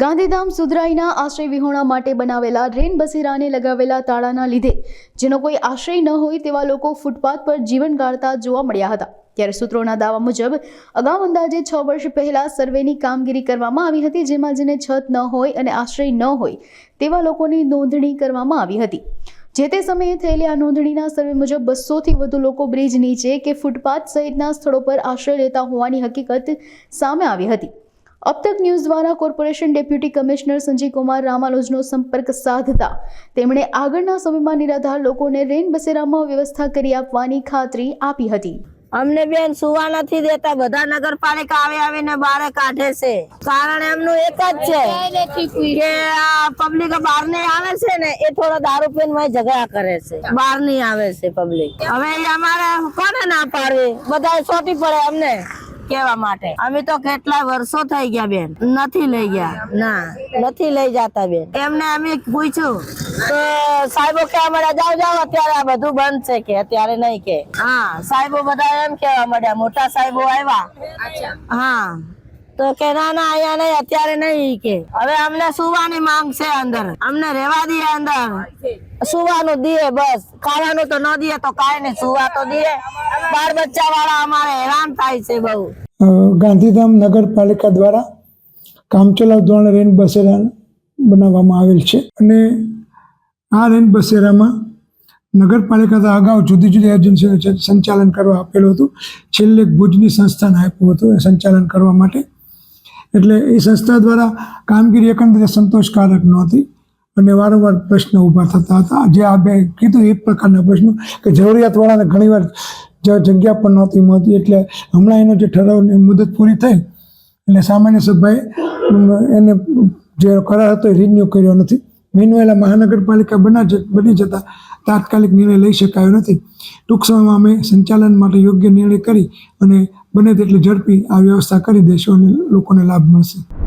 ગાંધીધામ સુધરાઈના આશ્રય વિહોણા માટે બનાવેલા રેન બસેરાને લગાવેલા તાળાના લીધે, જેનો કોઈ આશ્રય ન હોય તેવા લોકો ફૂટપાથ પર જીવન ગાળતા જોવા મળ્યા હતા. ત્યારે સૂત્રોના દાવા મુજબ, અગાઉ અંદાજે છ વર્ષ પહેલા સર્વેની કામગીરી કરવામાં આવી હતી, જેમાં જેને છત ન હોય અને આશ્રય ન હોય તેવા લોકોની નોંધણી કરવામાં આવી હતી. જે તે સમયે થયેલી આ નોંધણીના સર્વે મુજબ બસોથી વધુ લોકો બ્રિજ નીચે કે ફૂટપાથ સહિતના સ્થળો પર આશ્રય લેતા હોવાની હકીકત સામે આવી હતી. અબ તક ન્યૂઝ દ્વારા corporation deputy commissioner Sanjeev Kumar રામાનુજનો સંપર્ક સાધતા. તેમણે આગળના સમયમાં નિરાધાર લોકોને રેન બસેરામાં વ્યવસ્થા કરી આપવાની ખાતરી આપી હતી. અમને બેન સુવા નથી દેતા, બધા નગરપાલિકા આવે આવીને બહાર કાઢે છે. કારણ એમનું એક જ છે કે આ પબ્લિક બહાર નહીં આવે છે ને, એ થોડો દારૂ પીને ઝઘડા કરે છે. બહાર નહીં આવે છે પબ્લિક હવે અમારે કોને ના પાડવી? બધા સોટી પડે અમને. કેવા માટે. અમે તો કેટલા વર્ષો થઈ ગયા બેન. નથી લઈ ગયા. ના નથી લઈ જતા બેન. એમને અમે પૂછ્યું તો સાહેબો કે અમારે જાઓ જાઓ અત્યારે આ બધું બંધ છે કે અત્યારે નહીં કે. હા સાહેબો બધા એમ કેવા મળ્યા મોટા સાહેબો આવ્યા. હા તો કે ના ના અહીંયા નહીં અત્યારે નહીં કે. હવે અમને સુવાની માંગ છે અંદર. અમને રેવા દઈએ અંદર. સુવાનું દઈએ બસ. ખાવાનું તો ન દઈએ તો કાંઈ નહીં સુવા તો દઈએ બાર બચ્ચા વાળા અમારે હેરાન થાય છે બહુ. ગાંધીધામ નગરપાલિકા દ્વારા કામચલાઉ ધોરણ રેન બસેરા બનાવવામાં આવેલ છે. અને આ રેન બસેરામાં નગરપાલિકા દ્વારા અગાઉ જુદી જુદી એજન્સીઓ સંચાલન કરવા આપેલું હતું. છેલ્લે ભુજની સંસ્થાને આપ્યું હતું, એ સંચાલન કરવા માટે. એટલે એ સંસ્થા દ્વારા કામગીરી એકંદરે સંતોષકારક નહોતી અને વારંવાર પ્રશ્નો ઊભા થતા હતા. જે આ બે કીધું એ પ્રકારના પ્રશ્નો કે જરૂરિયાતવાળાને ઘણીવાર જ- જગ્યા પણ નહોતી મળતી એટલે હમણાં એનો જે ઠરાવની મુદત પૂરી થઈ એટલે સામાન્ય સભાએ એને જે કરાર હતો એ રિન્યુ કર્યો નથી. મીનવેલા મહાનગરપાલિકા બના બની જતા તાત્કાલિક નિર્ણય લઈ શકાયો નથી. ટૂંક સમયમાં અમે સંચાલન માટે યોગ્ય નિર્ણય કરી અને બને તેટલી ઝડપી આ વ્યવસ્થા કરી દઈશું અને લોકોને લાભ મળશે.